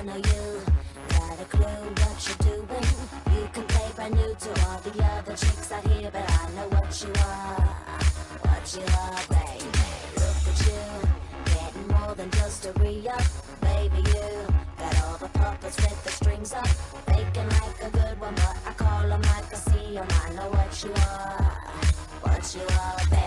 I know you got a clue what you're doing. You can play brand new to all the other chicks out here, but I know what you are, what you are, baby. Look at you, getting more than just a re-up, baby. You got all the puppets with the strings up, faking like a good one, but I call them like I see them. I know what you are, what you are, baby.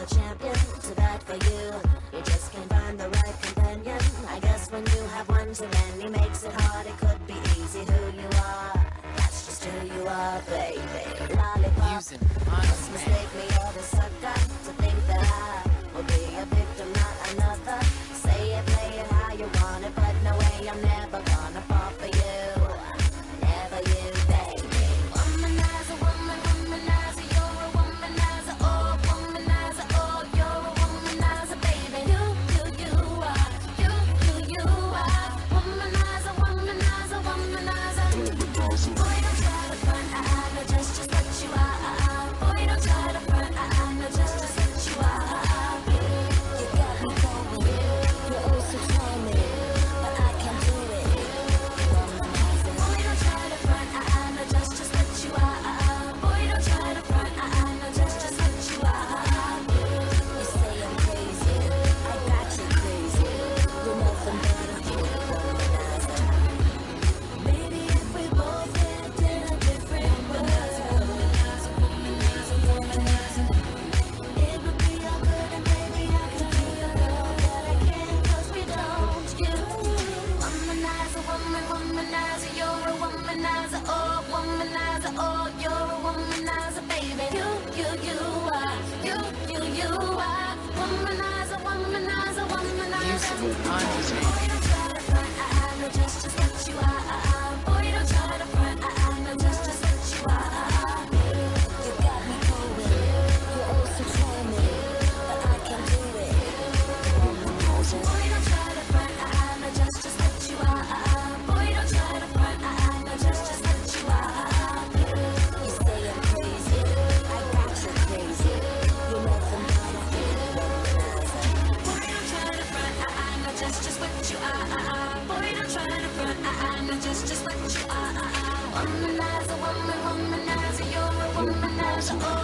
the champion, to bad for you. You just can't find the right companion. I guess when you have one too many makes it hard. It could be easy who you are. That's just who you are, baby. Lollipop. Using all your just just what you are. Uh, uh, uh. Boy, don't try to front, uh, uh. No, just just what you are. Womanizer, woman, womanizer, you're a womanizer, oh.